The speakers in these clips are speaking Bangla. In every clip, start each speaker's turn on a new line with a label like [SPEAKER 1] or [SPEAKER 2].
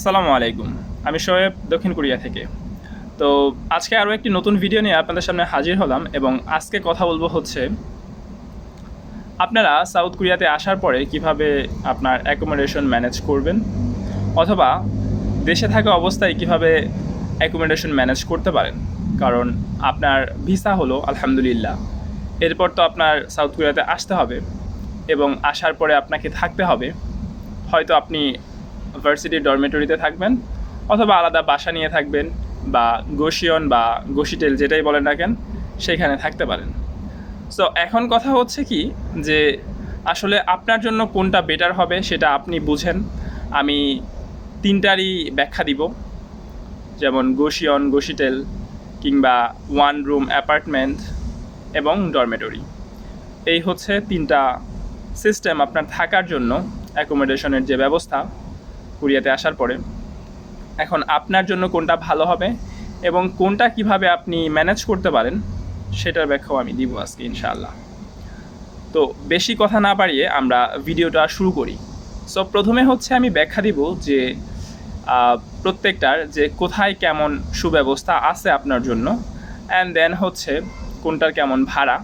[SPEAKER 1] আসসালামু আলাইকুম। আমি শোয়েব দক্ষিণ কোরিয়া থেকে। তো আজকে আরও একটি নতুন ভিডিও নিয়ে আপনাদের সামনে হাজির হলাম এবং আজকে কথা বলব হচ্ছে, আপনারা সাউথ কোরিয়াতে আসার পরে কীভাবে আপনার অ্যাকোমোডেশন ম্যানেজ করবেন অথবা দেশে থাকা অবস্থায় কীভাবে অ্যাকোমোডেশন ম্যানেজ করতে পারেন। কারণ আপনার ভিসা হলো, আলহামদুলিল্লাহ। এরপর তো আপনার সাউথ কোরিয়াতে আসতে হবে এবং আসার পরে আপনাকে থাকতে হবে। হয়তো আপনি ভার্সিটির ডরমেটরিতে থাকবেন অথবা আলাদা বাসা নিয়ে থাকবেন বা গোশিয়ন বা গোশিটেল যেটাই বলেন না কেন, সেখানে থাকতে পারেন। সো এখন কথা হচ্ছে কি যে আসলে আপনার জন্য কোনটা বেটার হবে সেটা আপনি বুঝেন। আমি তিনটারই ব্যাখ্যা দিব। যেমন গোশিয়ন গোশিটেল কিংবা ওয়ান রুম অ্যাপার্টমেন্ট এবং ডরমেটরি এই হচ্ছে তিনটা সিস্টেম আপনার থাকার জন্য অ্যাকোমোডেশনের যে ব্যবস্থা। কোরিয়াতে আসার পরে, এখন আপনার জন্য কোনটা ভালো হবে এবং কোনটা কীভাবে আপনি ম্যানেজ করতে পারেন, সেটার ব্যাখ্যাও আমি দিব আজকে ইনশাআল্লাহ। তো বেশি কথা না বাড়িয়ে আমরা ভিডিওটা শুরু করি। সো প্রথমে হচ্ছে আমি ব্যাখ্যা দিব যে প্রত্যেকটার যে কোথায় কেমন সুব্যবস্থা আছে আপনার জন্য অ্যান্ড দেন হচ্ছে কোনটার কেমন ভাড়া।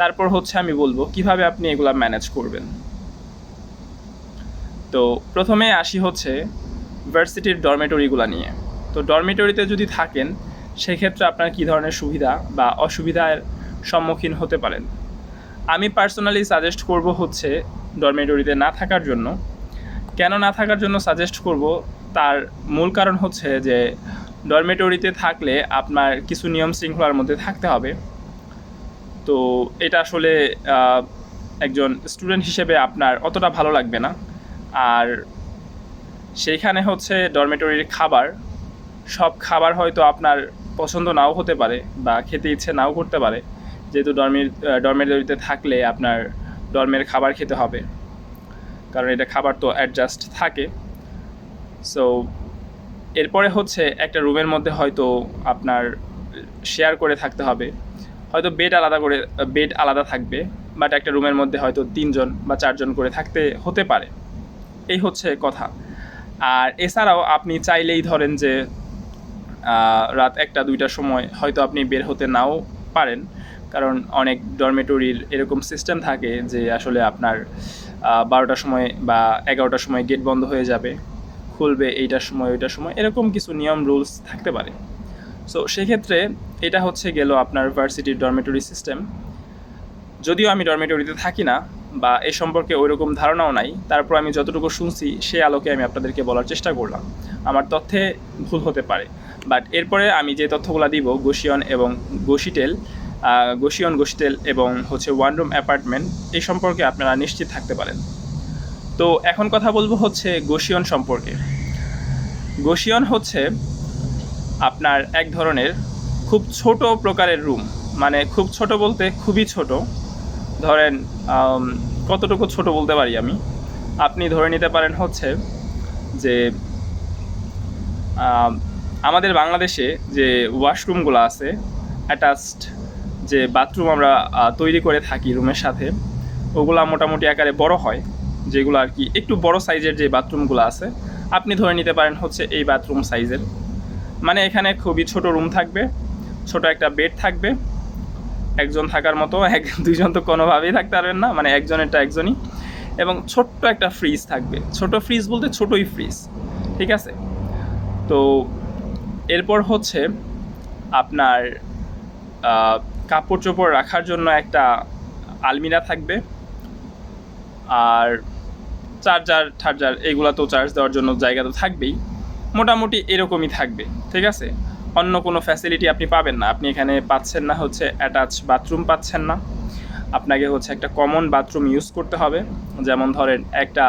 [SPEAKER 1] তারপর হচ্ছে আমি বলব কীভাবে আপনি এগুলা ম্যানেজ করবেন। তো প্রথমে আসি হচ্ছে ভার্সিটির ডরমেটরিগুলো নিয়ে। তো ডরমেটরিতে যদি থাকেন, সেক্ষেত্রে আপনার কী ধরনের সুবিধা বা অসুবিধার সম্মুখীন হতে পারেন? আমি পার্সোনালি সাজেস্ট করব হচ্ছে ডরমেটরিতে না থাকার জন্য। কেন না থাকার জন্য সাজেস্ট করব? তার মূল কারণ হচ্ছে যে ডরমেটরিতে থাকলে আপনার কিছু নিয়ম শৃঙ্খলার মধ্যে থাকতে হবে। তো এটা আসলে একজন স্টুডেন্ট হিসেবে আপনার অতটা ভালো লাগবে না। আর সেইখানে হচ্ছে ডরমেটরির খাবার। সব খাবার হয়তো আপনার পছন্দ নাও হতে পারে বা খেতে ইচ্ছে নাও করতে পারে। যেহেতু ডরমির ডরমেটরিতে থাকলে আপনার ডরমের খাবার খেতে হবে। কারণ এটা খাবার তো অ্যাডজাস্ট থাকে। সো এরপরে হচ্ছে একটা রুমের মধ্যে হয়তো আপনার শেয়ার করে থাকতে হবে। হয়তো বেড আলাদা করে বেড আলাদা থাকবে বাট একটা রুমের মধ্যে হয়তো তিনজন বা চারজন করে থাকতে হতে পারে। এই হচ্ছে কথা। আর এছাড়াও আপনি চাইলেই ধরেন যে রাত একটা, দুইটার সময় হয়তো আপনি বের হতে নাও পারেন। কারণ অনেক ডরমেটরির এরকম সিস্টেম থাকে যে, আসলে আপনার বারোটার সময় বা এগারোটার সময় গেট বন্ধ হয়ে যাবে। খুলবে এইটার সময়, ওইটার সময়, এরকম কিছু নিয়ম রুলস থাকতে পারে। সো সেক্ষেত্রে এটা হচ্ছে গেল আপনার ভার্সিটির ডরমেটরি সিস্টেম যদিও আমি ডরমেটরিতে থাকি না বা এ সম্পর্কে ওইরকম ধারণাও নাই। তারপর আমি যতটুকু শুনছি সে আলোকে আমি আপনাদেরকে বলার চেষ্টা করলাম। আমার তথ্যে ভুল হতে পারে। বাট এরপরে আমি যে তথ্যগুলো দিব গোশিয়ন এবং গোশিটেল আহ, গোশিয়ন গোশিটেল এবং হচ্ছে ওয়ান রুম অ্যাপার্টমেন্ট এই সম্পর্কে আপনারা নিশ্চিত থাকতে পারেন। তো এখন কথা বলব হচ্ছে গোশিয়ন সম্পর্কে। গোশিয়ন হচ্ছে আপনার এক ধরনের খুব ছোট প্রকারের রুম মানে খুব ছোট বলতে খুবই ছোট। ধরেন কতটুকু ছোট বলতে পারি আমি? আপনি ধরে নিতে পারেন হচ্ছে যে আমাদের বাংলাদেশে যে ওয়াশরুমগুলো আছে অ্যাটাচড যে বাথরুম আমরা তৈরি করে থাকি রুমের সাথে, ওগুলা মোটামুটি আকারে বড় হয়, যেগুলো আর কি একটু বড় সাইজের যে বাথরুমগুলো আছে, আপনি ধরে নিতে পারেন হচ্ছে এই বাথরুম সাইজের। মানে এখানে খুবই ছোট রুম থাকবে, ছোট একটা বেড থাকবে একজন থাকার মতো, এক দুইজন তো কোনোভাবেই থাকতে পারবেন না মানে একজনেরটা একজনই। এবং ছোট্ট একটা ফ্রিজ থাকবে। ছোট ফ্রিজ বলতে ছোটই ফ্রিজ ঠিক আছে? তো এরপর হচ্ছে আপনার কাপড় চোপড় রাখার জন্য একটা আলমিরা থাকবে। আর চার্জার টার্জার এগুলা তো চার্জ দেওয়ার জন্য জায়গা তো থাকবেই। মোটামুটি এরকমই থাকবে, ঠিক আছে? অন্য কোনো ফ্যাসিলিটি আপনি পাবেন না। আপনি এখানে পাচ্ছেন না হচ্ছে অ্যাটাচ বাথরুম পাচ্ছেন না। আপনাকে হচ্ছে একটা কমন বাথরুম ইউজ করতে হবে। যেমন ধরেন একটা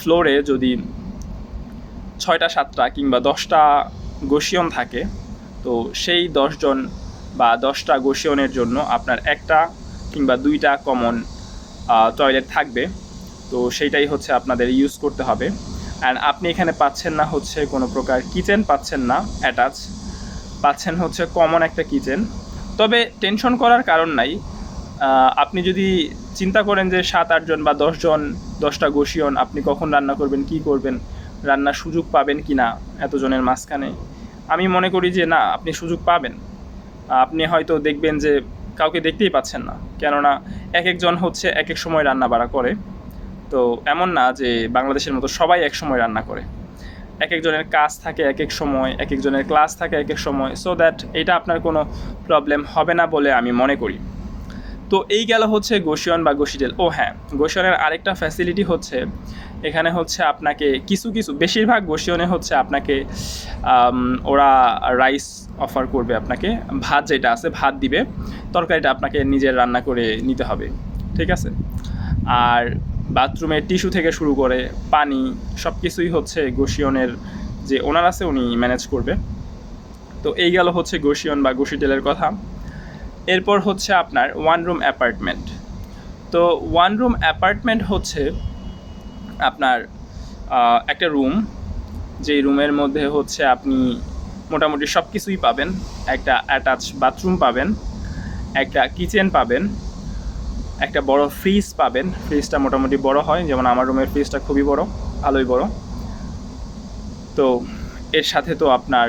[SPEAKER 1] ফ্লোরে যদি ছয়টা, সাতটা কিংবা দশটা গোশিয়ন থাকে, তো সেই দশজন বা দশটা গোশিয়নের জন্য আপনার একটা কিংবা দুইটা কমন টয়লেট থাকবে। তো সেইটাই হচ্ছে আপনাদের ইউজ করতে হবে। অ্যান্ড আপনি এখানে পাচ্ছেন না হচ্ছে কোনো প্রকার কিচেন পাচ্ছেন না অ্যাটাচ পাচ্ছেন হচ্ছে কমন একটা কিচেন তবে টেনশন করার কারণ নাই। আপনি যদি চিন্তা করেন যে সাত আটজন বা দশজন দশটা গোশিয়ন, আপনি কখন রান্না করবেন, কি করবেন, রান্নার সুযোগ পাবেন কি না এতজনের মাঝখানে? আমি মনে করি যে না, আপনি সুযোগ পাবেন। আপনি হয়তো দেখবেন যে কাউকে দেখতেই পাচ্ছেন না। কেননা এক একজন হচ্ছে এক এক সময় রান্না বাড়া করে। তো এমন না যে বাংলাদেশের মতো সবাই এক সময় রান্না করে। এক একজনের কাজ থাকে এক এক সময়, এক একজনের ক্লাস থাকে এক এক সময়। সো দ্যাট এটা আপনার কোনো প্রবলেম হবে না বলে আমি মনে করি। তো এই গেল হচ্ছে গোশিয়ন বা গোশিটেল ও হ্যাঁ গোশিয়নের আরেকটা ফ্যাসিলিটি হচ্ছে, এখানে হচ্ছে আপনাকে কিছু কিছু, বেশিরভাগ গোশিয়নে হচ্ছে আপনাকে ওরা রাইস অফার করবে আপনাকে। ভাত যেটা আছে ভাত দিবে, তরকারিটা আপনাকে নিজের রান্না করে নিতে হবে। ঠিক আছে? আর বাথরুমের টিস্যু থেকে শুরু করে পানি সব কিছুই হচ্ছে গোসিয়নের যে ওনার আছে উনি ম্যানেজ করবে। তো এই গেল হচ্ছে গোসিয়ন বা গোশিটেলের কথা। এরপর হচ্ছে আপনার ওয়ান রুম অ্যাপার্টমেন্ট তো ওয়ান রুম অ্যাপার্টমেন্ট হচ্ছে আপনার একটা রুম যেই রুমের মধ্যে হচ্ছে আপনি মোটামুটি সব কিছুই পাবেন। একটা অ্যাটাচ বাথরুম পাবেন, একটা কিচেন পাবেন। একটা বড় ফ্রিজ পাবেন। ফ্রিজটা মোটামুটি বড় হয়, যেমন আমার রুমের ফ্রিজটা খুবই বড় ভালোই বড়। তো এর সাথে তো আপনার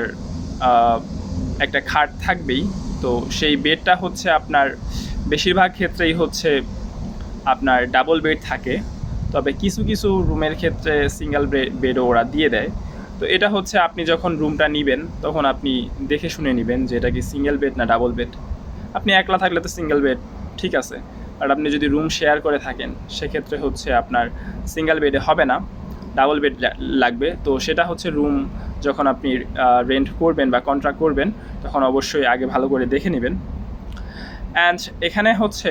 [SPEAKER 1] একটা খাট থাকবেই। তো সেই বেডটা হচ্ছে আপনার, বেশিরভাগ ক্ষেত্রেই হচ্ছে আপনার ডাবল বেড থাকে। তবে কিছু কিছু রুমের ক্ষেত্রে সিঙ্গেল বেডও ওরা দিয়ে দেয়। তো এটা হচ্ছে আপনি যখন রুমটা নেবেন, তখন আপনি দেখে শুনে নেবেন যে এটা কি সিঙ্গেল বেড না ডাবল বেড আপনি একলা থাকলে তো সিঙ্গেল বেড ঠিক আছে। আর আপনি যদি রুম শেয়ার করে থাকেন, সেক্ষেত্রে হচ্ছে আপনার সিঙ্গেল বেডে হবে না ডাবল বেড লাগবে। তো সেটা হচ্ছে রুম যখন আপনি রেন্ট করবেন বা কন্ট্রাক্ট করবেন, তখন অবশ্যই আগে ভালো করে দেখে নেবেন। অ্যান্ড এখানে হচ্ছে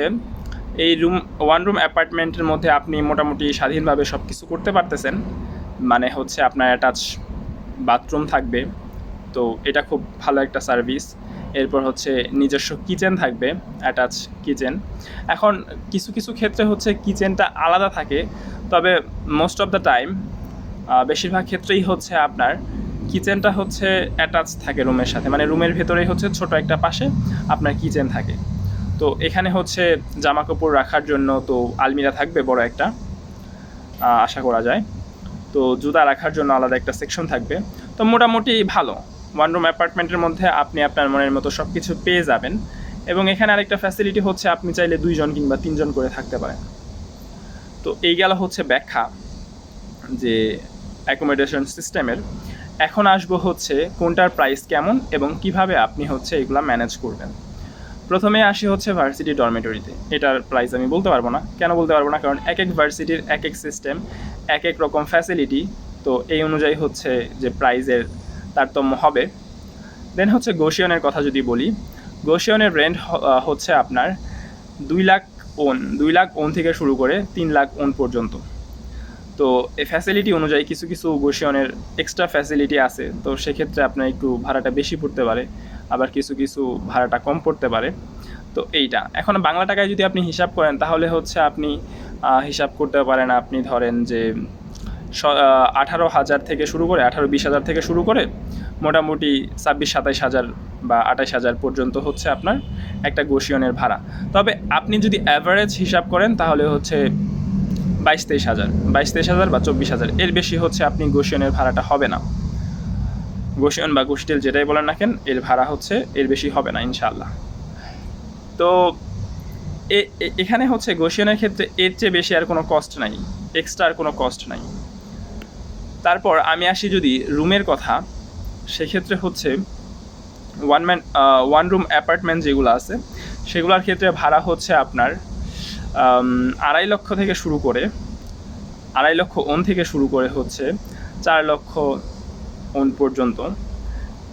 [SPEAKER 1] এই রুম ওয়ান রুম অ্যাপার্টমেন্টের মধ্যে আপনি মোটামুটি স্বাধীনভাবে সব কিছু করতে পারতেছেন। মানে হচ্ছে আপনার অ্যাটাচ বাথরুম থাকবে। তো এটা খুব ভালো একটা সার্ভিস। এরপর হচ্ছে নিজস্ব কিচেন থাকবে অ্যাটাচ কিচেন। এখন কিছু কিছু ক্ষেত্রে হচ্ছে কিচেনটা আলাদা থাকে, তবে মোস্ট অফ দ্য টাইম বেশিরভাগ ক্ষেত্রেই হচ্ছে আপনার কিচেনটা হচ্ছে অ্যাটাচ থাকে রুমের সাথে। মানে রুমের ভেতরেই হচ্ছে ছোট একটা পাশে আপনার কিচেন থাকে। তো এখানে হচ্ছে জামা কাপড় রাখার জন্য তো আলমিরা থাকবে বড় একটা আশা করা যায়। তো জুতা রাখার জন্য আলাদা একটা সেকশন থাকবে। তো মোটামুটি ভালো। ওয়ান রুম অ্যাপার্টমেন্টের মধ্যে আপনি আপনার মনের মতো সব কিছু পেয়ে যাবেন। এবং এখানে আরেকটা ফ্যাসিলিটি হচ্ছে আপনি চাইলে দুইজন কিংবা তিনজন করে থাকতে পারেন। তো এই গেল হচ্ছে ব্যাখ্যা যে অ্যাকোমোডেশন সিস্টেমের এখন আসব হচ্ছে কোনটার প্রাইস কেমন এবং কীভাবে আপনি হচ্ছে এগুলা ম্যানেজ করবেন। প্রথমে আসি হচ্ছে ভার্সিটি ডরমেটরিতে এটার প্রাইস আমি বলতে পারব না। কেন বলতে পারব না? কারণ এক এক ভার্সিটির এক এক সিস্টেম এক এক রকম ফ্যাসিলিটি তো এই অনুযায়ী হচ্ছে যে প্রাইজের তারতম্য হবে। দেন হচ্ছে গোশিয়নের কথা যদি বলি গোশিয়নের রেন্ট হচ্ছে আপনার দুই লাখ ওন, দুই লাখ ওন থেকে শুরু করে তিন লাখ ওন পর্যন্ত। তো এই ফ্যাসিলিটি অনুযায়ী কিছু কিছু গোশিয়নের এক্সট্রা ফ্যাসিলিটি আছে, তো সেক্ষেত্রে আপনার একটু ভাড়াটা বেশি পড়তে পারে, আবার কিছু কিছু ভাড়াটা কম পড়তে পারে। তো এইটা। এখন বাংলা টাকায় যদি আপনি হিসাব করেন, তাহলে হচ্ছে আপনি হিসাব করতে পারেন আপনি ধরেন যে আঠারো হাজার থেকে শুরু করে, আঠারো বিশ হাজার থেকে শুরু করে মোটামুটি ছাব্বিশ, সাতাইশ হাজার বা আঠাইশ হাজার পর্যন্ত হচ্ছে আপনার একটা গোসিয়নের ভাড়া। তবে আপনি যদি অ্যাভারেজ হিসাব করেন, তাহলে হচ্ছে বাইশ, তেইশ হাজার। বাইশ, তেইশ হাজার বা চব্বিশ হাজার, এর বেশি হচ্ছে আপনি গোসিয়নের ভাড়াটা হবে না। গোশিয়ন বা গোষ্ঠীল যেটাই বলেন না কেন, এর ভাড়া হচ্ছে, এর বেশি হবে না ইনশাল্লাহ তো এখানে হচ্ছে গোসিয়নের ক্ষেত্রে এর চেয়ে বেশি আর কোনো কস্ট নাই এক্সট্রা আর কোনো কস্ট নাই। তারপর আমি আসি যদি রুমের কথা, সেক্ষেত্রে হচ্ছে one man one room apartment যেগুলো আছে, সেগুলোর ক্ষেত্রে ভাড়া হচ্ছে আপনার আড়াই লক্ষ থেকে শুরু করে, আড়াই লক্ষ ওন থেকে শুরু করে হচ্ছে চার লক্ষ ওন পর্যন্ত।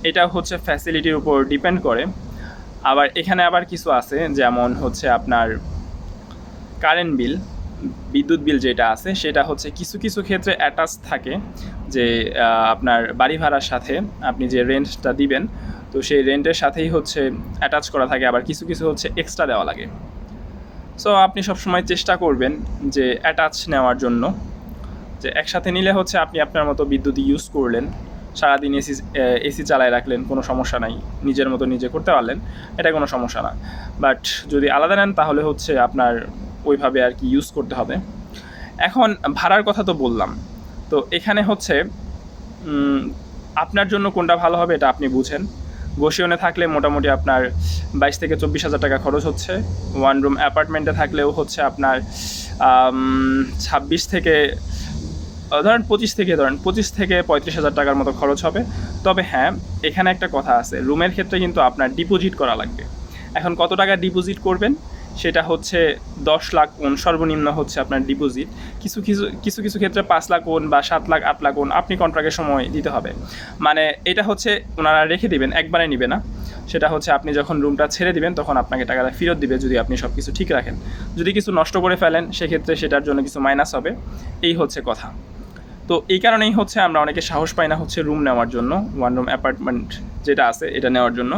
[SPEAKER 1] এটা হচ্ছে ফ্যাসিলিটির উপর ডিপেন্ড করে। আবার এখানে আবার কিছু আছে, যেমন হচ্ছে আপনার কারেন্ট বিল বিদ্যুৎ বিল যেটা আছে, সেটা হচ্ছে কিছু কিছু ক্ষেত্রে অ্যাটাচ থাকে যে আপনার বাড়ি ভাড়ার সাথে আপনি যে রেন্টটা দিবেন, তো সেই রেন্টের সাথেই হচ্ছে অ্যাটাচ করা থাকে, আবার কিছু কিছু হচ্ছে এক্সট্রা দেওয়া লাগে। সো আপনি সবসময় চেষ্টা করবেন যে অ্যাটাচ নেওয়ার জন্য, যে একসাথে নিলে হচ্ছে আপনি আপনার মতো বিদ্যুৎ ইউজ করলেন, সারাদিন এসি এসি চালায় রাখলেন, কোনো সমস্যা নাই, নিজের মতো নিজে করতে পারলেন, এটা কোনো সমস্যা না। বাট যদি আলাদা নেন, তাহলে হচ্ছে আপনার ওইভাবে আর কি ইউজ করতে হবে। এখন ভাড়ার কথা তো বললাম। তো এখানে হচ্ছে আপনার জন্য কোনটা ভালো হবে এটা আপনি বুঝেন। গোশিয়নে থাকলে মোটামুটি আপনার বাইশ থেকে চব্বিশ হাজার টাকা খরচ হচ্ছে। ওয়ান রুম অ্যাপার্টমেন্টে থাকলেও হচ্ছে আপনার ছাব্বিশ থেকে ধরেন পঁচিশ থেকে, ধরেন পঁচিশ থেকে পঁয়ত্রিশ হাজার টাকার মতো খরচ হবে। তবে হ্যাঁ এখানে একটা কথা আছে। রুমের ক্ষেত্রে কিন্তু আপনার ডিপোজিট করা লাগবে। এখন কত টাকা ডিপোজিট করবেন? সেটা হচ্ছে দশ লাখ ওন, সর্বনিম্ন হচ্ছে আপনার ডিপোজিট কিছু কিছু কিছু কিছু ক্ষেত্রে পাঁচ লাখ ওন বা সাত লাখ, আট লাখ ওন আপনি কন্ট্রাক্টের সময় দিতে হবে। মানে এটা হচ্ছে ওনারা রেখে দিবেন, একবারে নিবে না। সেটা হচ্ছে আপনি যখন রুমটা ছেড়ে দিবেন, তখন আপনাকে টাকাটা ফেরত দিবে যদি আপনি সব কিছু ঠিক রাখেন। যদি কিছু নষ্ট করে ফেলেন, সেক্ষেত্রে সেটার জন্য কিছু মাইনাস হবে। এই হচ্ছে কথা। তো এই কারণেই হচ্ছে আমরা অনেকে সাহস পাই না হচ্ছে রুম নেওয়ার জন্য ওয়ান রুম অ্যাপার্টমেন্ট যেটা আছে, এটা নেওয়ার জন্য।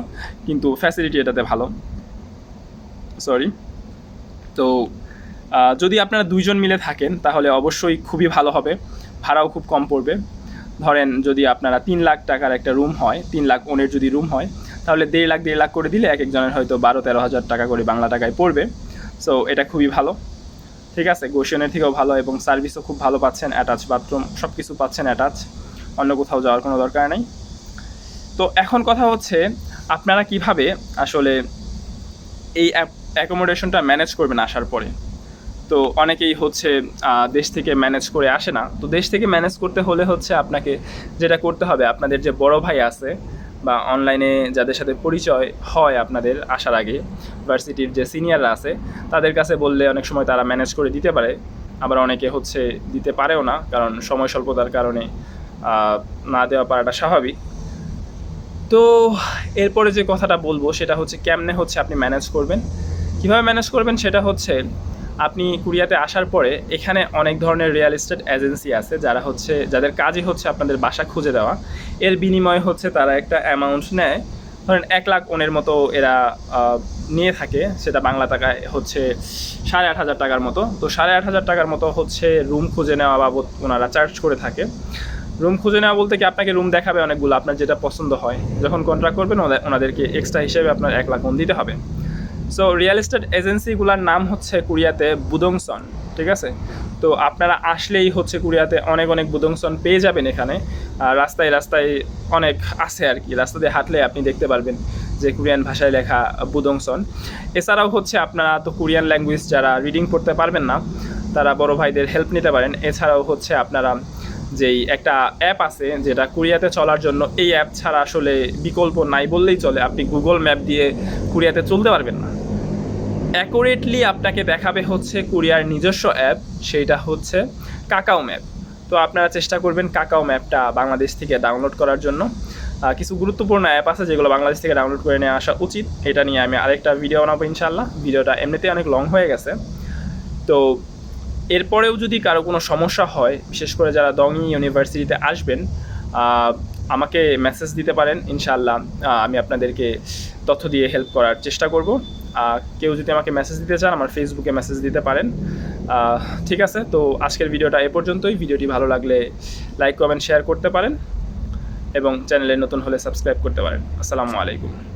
[SPEAKER 1] কিন্তু ফ্যাসিলিটি এটাতে ভালো। সরি তো যদি আপনারা দুইজন মিলে থাকেন, তাহলে অবশ্যই খুবই ভালো হবে। ভাড়াও খুব কম পড়বে। ধরেন যদি আপনারা তিন লাখ টাকার একটা রুম হয়, তিন লাখ ওনের যদি রুম হয়, তাহলে দেড় লাখ দেড় লাখ করে দিলে এক একজনের হয়তো বারো, তেরো হাজার টাকা করে বাংলা টাকায় পড়বে। সো এটা খুবই ভালো। ঠিক আছে গোশিয়নের থেকেও ভালো এবং সার্ভিসও খুব ভালো পাচ্ছেন অ্যাটাচ বাথরুম সব কিছু পাচ্ছেন অ্যাটাচ অন্য কোথাও যাওয়ার কোনো দরকার নেই। তো এখন কথা হচ্ছে, আপনারা কীভাবে আসলে এই অ্যাকোমোডেশনটা ম্যানেজ করবেন আসার পরে। তো অনেকেই হচ্ছে দেশ থেকে ম্যানেজ করে আসে না। তো দেশ থেকে ম্যানেজ করতে হলে হচ্ছে আপনাকে যেটা করতে হবে, আপনাদের যে বড় ভাই আছে বা অনলাইনে যাদের সাথে পরিচয় হয় আপনাদের আসার আগে ভার্সিটির যে সিনিয়ররা আছে, তাদের কাছে বললে অনেক সময় তারা ম্যানেজ করে দিতে পারে। আবার অনেকে হচ্ছে দিতে পারেও না, কারণ সময় স্বল্পতার কারণে না দেওয়া পারাটা স্বাভাবিক। তো এরপরে যে কথাটা বলব, সেটা হচ্ছে কেমনে হচ্ছে আপনি ম্যানেজ করবেন। কীভাবে ম্যানেজ করবেন সেটা হচ্ছে, আপনি কুরিয়াতে আসার পরে এখানে অনেক ধরনের রিয়েল এস্টেট এজেন্সি আছে যারা হচ্ছে, যাদের কাজই হচ্ছে আপনাদের বাসা খুঁজে দেওয়া। এর বিনিময়ে হচ্ছে তারা একটা অ্যামাউন্ট নেয়। ধরেন এক লাখ ওনের মতো এরা নিয়ে থাকে, সেটা বাংলা টাকায় হচ্ছে সাড়ে আট হাজার টাকার মতো। তো সাড়ে আট হাজার টাকার মতো হচ্ছে রুম খুঁজে নেওয়া বাবদ ওনারা চার্জ করে থাকে। রুম খুঁজে নেওয়া বলতে কি আপনাকে রুম দেখাবে অনেকগুলো, আপনার যেটা পছন্দ হয়। যখন কন্ট্রাক্ট করবেন ওনাদেরকে এক্সট্রা হিসেবে আপনার এক লাখ দিতে হবে। সো রিয়েল এস্টেট এজেন্সিগুলোর নাম হচ্ছে কুরিয়াতে বুদংসন, ঠিক আছে? তো আপনারা আসলেই হচ্ছে কুরিয়াতে অনেক অনেক বুদংসন পেয়ে যাবেন এখানে। আর রাস্তায় রাস্তায় অনেক আছে আর কি। রাস্তা দিয়ে হাঁটলে আপনি দেখতে পারবেন যে কোরিয়ান ভাষায় লেখা বুদংসন। এছাড়াও হচ্ছে আপনারা তো কোরিয়ান ল্যাঙ্গুয়েজ যারা রিডিং করতে পারবেন না, তারা বড় ভাইদের হেল্প নিতে পারেন। এছাড়াও হচ্ছে আপনারা যেই একটা অ্যাপ আছে যেটা কোরিয়াতে চলার জন্য, এই অ্যাপ ছাড়া আসলে বিকল্প নাই বললেই চলে। আপনি গুগল ম্যাপ দিয়ে কোরিয়াতে চলতে পারবেন না। অ্যাকুরেটলি আপনাকে দেখাবে হচ্ছে কোরিয়ার নিজস্ব অ্যাপ, সেইটা হচ্ছে কাকাও ম্যাপ তো আপনারা চেষ্টা করবেন কাকাও ম্যাপটা বাংলাদেশ থেকে ডাউনলোড করার জন্য। কিছু গুরুত্বপূর্ণ অ্যাপ আছে যেগুলো বাংলাদেশ থেকে ডাউনলোড করে নিয়ে আসা উচিত। এটা নিয়ে আমি আরেকটা ভিডিও বানাবো ইনশাল্লাহ ভিডিওটা এমনিতে অনেক লং হয়ে গেছে। তো এরপরেও যদি কারও কোনো সমস্যা হয়, বিশেষ করে যারা দংই ইউনিভার্সিটিতে আসবেন আমাকে মেসেজ দিতে পারেন। ইনশাল্লাহ আমি আপনাদেরকে তথ্য দিয়ে হেল্প করার চেষ্টা করব। কেউ যদি আমাকে মেসেজ দিতে চান, আমার ফেসবুকে মেসেজ দিতে পারেন। ঠিক আছে, তো আজকের ভিডিওটা এ পর্যন্তই। ভিডিওটি ভালো লাগলে লাইক কমেন্ট শেয়ার করতে পারেন এবং চ্যানেলে নতুন হলে সাবস্ক্রাইব করতে পারেন। আসসালামু আলাইকুম।